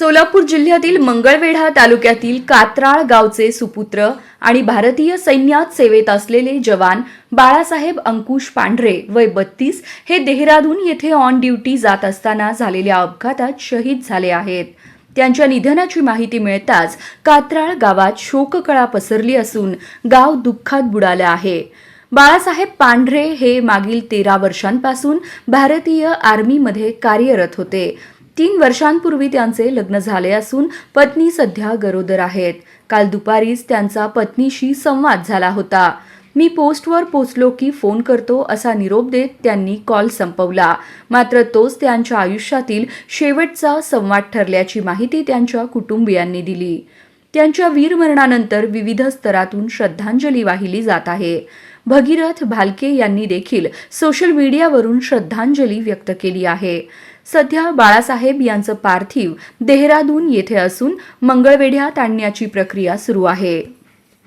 सोलापूर जिल्ह्यातील मंगळवेढा तालुक्यातील कात्राळ गावचे सुपुत्र आणि भारतीय सैन्यात सेवेत असलेले जवान बाळासाहेब अंकुश पांढरे वय बत्तीस हे देहरादून येथे ऑन ड्युटी जात असताना झालेल्या अपघातात शहीद झाले आहेत. त्यांच्या निधनाची माहिती मिळताच कात्राळ गावात शोककळा पसरली असून गाव दुःखात बुडालं आहे. बाळासाहेब पांढरे हे मागील तेरा वर्षांपासून भारतीय आर्मीमध्ये कार्यरत होते. तीन वर्षांपूर्वी त्यांचे लग्न झाले असून पत्नी सध्या गरोदर आहेत. काल दुपारीच त्यांचा पत्नीशी संवाद झाला होता. मी पोस्टवर पोचलो की फोन करतो असा निरोप देत त्यांनी कॉल संपवला. मात्र तोच त्यांच्या आयुष्यातील शेवटचा संवाद ठरल्याची माहिती त्यांच्या कुटुंबियांनी दिली. त्यांच्या वीरमरणानंतर विविध स्तरातून श्रद्धांजली वाहिली जात आहे. भगीरथ भालके यांनी देखील सोशल मीडियावरून श्रद्धांजली व्यक्त केली आहे. सध्या बाळासाहेब यांचं पार्थिव देहरादून येथे असून मंगळवेढ्यात आणण्याची प्रक्रिया सुरू आहे.